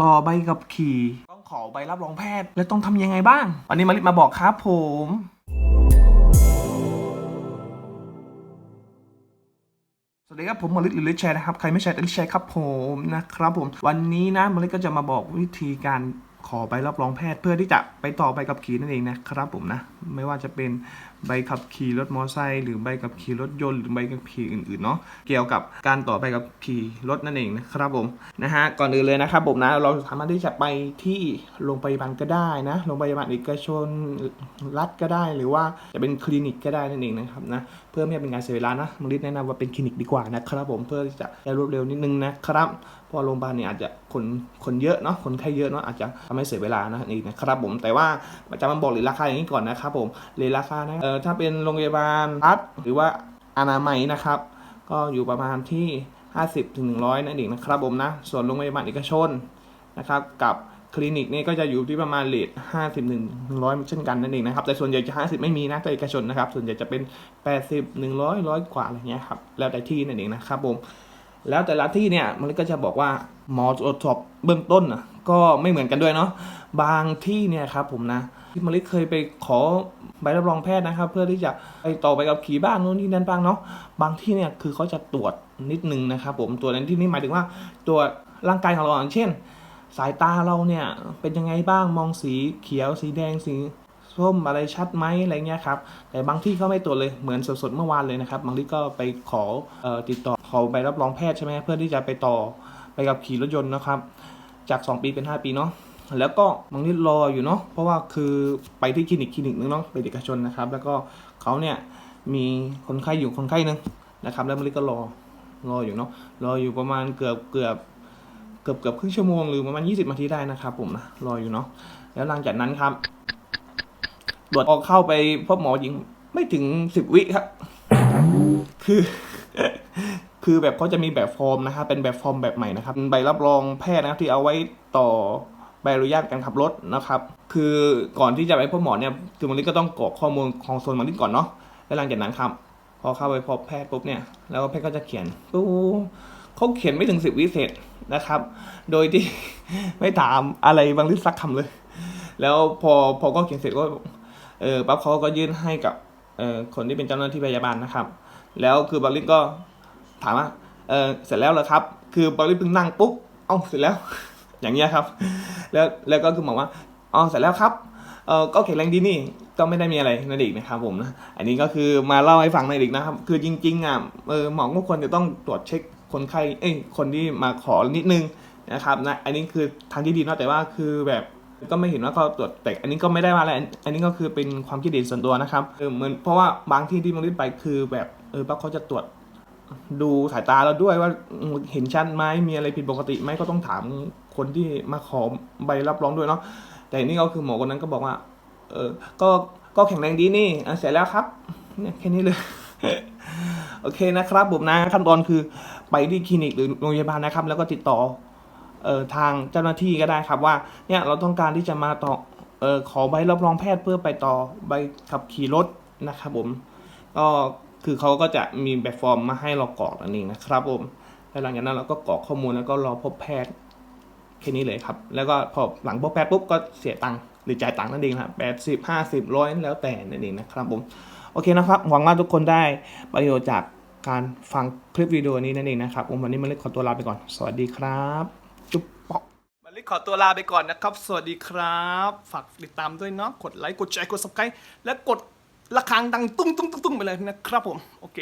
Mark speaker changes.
Speaker 1: ต่อใบกับขี่ ต้องขอใบรับรองแพทย์ แล้วต้องทำยังไงบ้าง วันนี้มาริมาบอกครับผมสวัสดีครับผมมาริหรือลิแชร์นะครับ ใครไม่แชร์ลิแชร์ครับผมนะครับผม วันนี้นะมาริก็จะมาบอกวิธีการ ขอใบรับรองแพทย์เพื่อที่จะไปต่อใบขับขี่นั่นเองนะครับผมนะ ไม่ว่าจะเป็นใบขับขี่รถมอเตอร์ไซค์หรือใบขับขี่รถยนต์หรือใบขับขี่อื่นๆเนาะเกี่ยวกับการต่อใบขับขี่รถนั่นเองนะครับผมนะฮะก่อนอื่นเลยนะครับผมนะเราสามารถที่จะไปที่โรงพยาบาลก็ได้นะโรงพยาบาลเอกชนรัฐก็ได้ หรือว่าจะเป็นคลินิกก็ได้นั่นเองนะครับนะเพื่อไม่ให้เป็นการเสียเวลานะมังริดแนะนำว่าเป็นคลินิกดีกว่านะครับผมเพื่อที่จะได้รวดเร็วนิดนึงนะครับเพราะโรงพยาบาลเนี่ยอาจจะคนคนเยอะเนาะคนไข้เยอะเนาะอาจจะทำให้เสียเวลานะนี่นะครับผมแต่ว่าจะมาบอกเลยราคาอย่างนี้ก่อนนะครับผมเลยราคานะเออถ้าเป็นโรงพยาบาลรัฐหรือว่าอนามัยนะครับ ก็อยู่ประมาณที่ 50ถึง100นั่นเองนะครับผมนะส่วนโรงพยาบาลเอกชนนะครับกับคลินิกเนี่ยก็จะอยู่ที่ประมาณเลท50ถึง100เช่นกันนั่นเองนะครับ แต่ส่วนใหญ่จะ50ไม่มีนะแต่เอกชนนะครับ ส่วนใหญ่จะเป็น80 100 100กว่าอะไรเงี้ยครับ แล้วแต่ที่นั่นเองนะครับผม แล้วแต่ละที่เนี่ยมันก็จะบอกว่าหมอตรวจสอบเบื้องต้นนะ ก็ไม่เหมือนกันด้วยเนาะบางที่เนี่ยครับผมนะที่มาริเคยไปขอใบรับรองแพทย์นะครับ เพื่อที่จะไปต่อไปกับขี่บ้างนู้นนี่นั่นบ้างเนาะบางที่เนี่ยคือเขาจะตรวจนิดนึงนะครับ ผมตรวจในที่นี้หมายถึงว่าตรวจร่างกายของเราอย่างเช่น สายตาเราเนี่ยเป็นยังไงบ้างมองสีเขียวสีแดงสีส้มอะไรชัดไหมอะไรเงี้ยครับแต่บางที่เขาไม่ตรวจเลยเหมือนสดๆเมื่อวานเลยนะครับ บางที่ก็ไปขอออติดต่อขอใบรับรองแพทย์ใช่ไหมเพื่อที่จะไปต่อไปกับขี่รถยนต์นะครับ จาก 2 ปีเป็น 5 ปีเนาะแล้วก็บางทีรออยู่เนาะเพราะว่าคือไปที่คลินิกคลินิกนึงเนาะเป็นเอกชนนะครับ แล้วก็เขาเนี่ยมีคนไข้อยู่คนไข้นึงนะครับ แล้วมะลิก็รอรออยู่เนาะรออยู่ประมาณเกือบเกือบเกือบเกือบครึ่งชั่วโมงหรือประมาณ 20นาทีได้นะครับผมนะรออยู่เนาะแล้วหลังจากนั้นครับตรวจออกเข้าไปพบหมอหญิงไม่ถึง10วิครับ คือ คือแบบเขาจะมีแบบฟอร์มนะครับเป็นแบบฟอร์มแบบใหม่นะครับเป็นใบรับรองแพทย์นะครับที่เอาไว้ต่อใบอนุญาตการขับรถนะครับ คือก่อนที่จะไปพบหมอเนี่ยคือมันก็ต้องกรอกข้อมูลของโซนมันนิดก่อนเนาะแล้วหลังจากนั้นครับ พอเข้าไปพบแพทย์ปุ๊บเนี่ย แล้วแพทย์ก็จะเขียนปุ๊บเขาเขียนไม่ถึงสิบวิเศษนะครับ โดยที่ไม่ถามอะไรบางทีสักคำเลย แล้วพอพอก็เขียนเสร็จก็เออปั๊บเขาก็ยื่นให้กับเออคนที่เป็นเจ้าหน้าที่พยาบาลนะครับ แล้วคือบางลิก็ ถามว่าเออเสร็จแล้วเหรอครับ คือบริษัทเพิ่งนั่งปุ๊บเอ้าเสร็จแล้ว อย่างเงี้ยครับ แล้วแล้วก็คือบอกว่าอ๋อเสร็จแล้วครับเออก็แข็งแรงดีนี่ก็ไม่ได้มีอะไรนั่นเองนะครับผมนะอันนี้ก็คือมาเล่าให้ฟังในอยอีกนะครับ คือจริงๆอะเออหมอก็ควรจะต้องตรวจเช็คคนไข้เอ้ยคนที่มาขอนิดนึงนะครับนะอันนี้คือทางที่ดีเนาะแต่ว่าคือแบบก็ไม่เห็นว่าเขาตรวจแต่อันนี้ก็ไม่ได้มาอะไรอันนี้ก็คือเป็นความคิดเห็นส่วนตัวนะครับเออเหมือนเพราะว่าบางที่ที่มันรีบไปคือแบบเออปั๊บเขาจะตรวจ ดูสายตาเราด้วยว่าเห็นชัดไหมมีอะไรผิดปกติไหมก็ต้องถามคนที่มาขอใบรับรองด้วยเนาะแต่นี่ก็คือหมอคนนั้นก็บอกว่า เออก็ก็แข็งแรงดีนี่เสร็จแล้วครับเนี่ยแค่นี้เลย โอเคนะครับผมนะขั้นตอนคือไปที่คลินิกหรือโรงพยาบาลนะครับ แล้วก็ติดต่อเอ่อทางเจ้าหน้าที่ก็ได้ครับว่า เนี่ยเราต้องการที่จะมาต่อเอ่อขอใบรับรองแพทย์เพื่อไปต่อใบขับขี่รถนะครับผมก็ คือเขาก็จะมีแบบฟอร์มมาให้เรากรอกนั่นเองนะครับผมแล้วหลังจากนั้นเราก็กรอกข้อมูลแล้วก็รอพบแพทย์แค่นี้เลยครับ แล้วก็พอหลังพบแพทย์ปุ๊บก็เสียตังค์หรือจ่ายตังค์นั่นเองครับแปดสิบห้าสิบร้อยแล้วแต่นั่นเองนะครับผม โอเคนะครับ หวังว่าทุกคนได้ประโยชน์จากการฟังคลิปวิดีโอนี้นั่นเองนะครับผมวันนี้มาเล็กขอตัวลาไปก่อน สวัสดีครับ จุ๊บปอกมาเล็กขอตัวลาไปก่อนนะครับ สวัสดีครับ ฝากติดตามด้วยเนาะ กดไลค์ กดแชร์ กด subscribe และกด ระฆังดังตุ้งตุ้งตุ้งตุ้งไปเลยนะครับผม โอเค